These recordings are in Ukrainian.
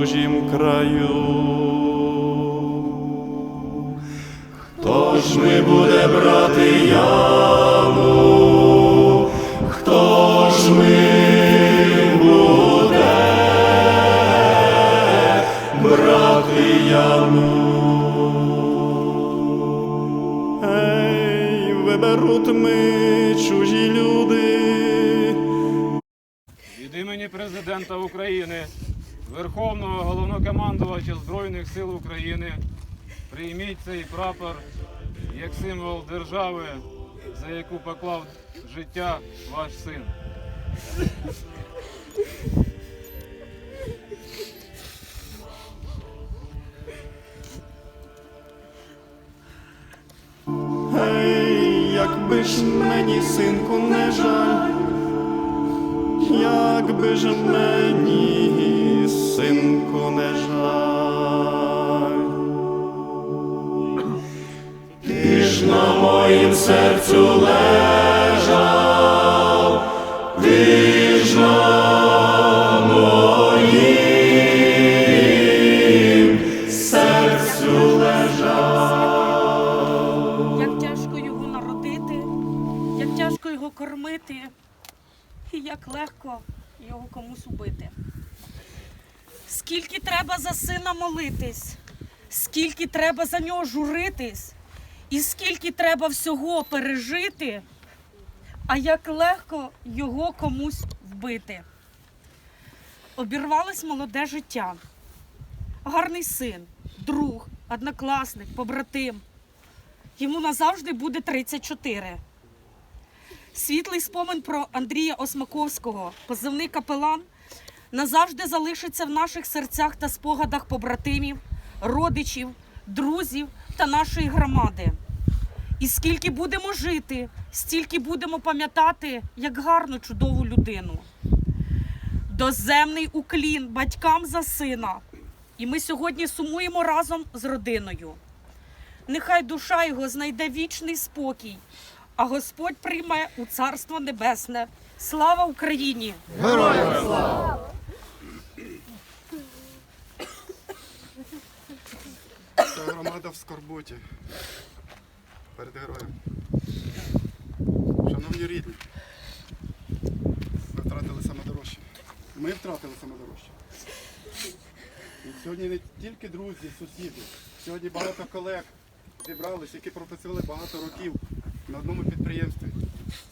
чужім краю. Хто ж ми буде брати яму? Хто ж ми? Ей, виберуть ми чужі люди. України, Верховного головнокомандувача Збройних сил України, прийміть цей прапор як символ держави, за яку поклав життя ваш син. Ей, якби ж мені, синку, не жаль, якби ж мені, синку, не жаль. Ти ж на моїм серцю лежав, ти ж на моїм серцю лежав. як тяжко його народити, як тяжко його кормити, і як легко його комусь убити. Скільки треба за сина молитись, скільки треба за нього журитись, і скільки треба всього пережити, а як легко його комусь вбити. Обірвалось молоде життя. Гарний син, друг, однокласник, побратим. Йому назавжди буде 34. Світлий спомин про Андрія Осмаковського, позивний капелан, назавжди залишиться в наших серцях та спогадах побратимів, родичів, друзів та нашої громади. І скільки будемо жити, стільки будемо пам'ятати, як гарну, чудову людину. Доземний уклін батькам за сина. І ми сьогодні сумуємо разом з родиною. Нехай душа його знайде вічний спокій, а Господь прийме у Царство Небесне. Слава Україні! Вся громада в скорботі перед героєм. Шановні рідні, ви втратили саме дорожче. Ми втратили саме дорожче. І сьогодні не тільки друзі, сусіди, сьогодні багато колег зібрались, які пропрацювали багато років на одному підприємстві.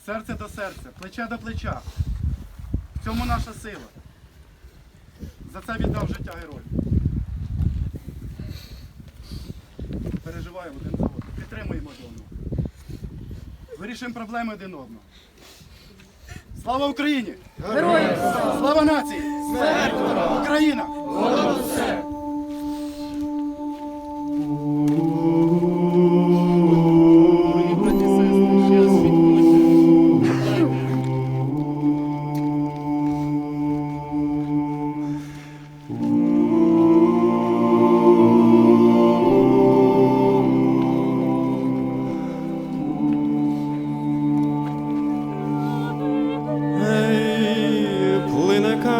Серце до серця, плече до плеча. В цьому наша сила. За це віддав життя герой. переживаємо один за одного, підтримуємо один одного. Вирішуємо проблеми один одного. Слава Україні! Героям! Слава нації! Смерть Україна! Дорогі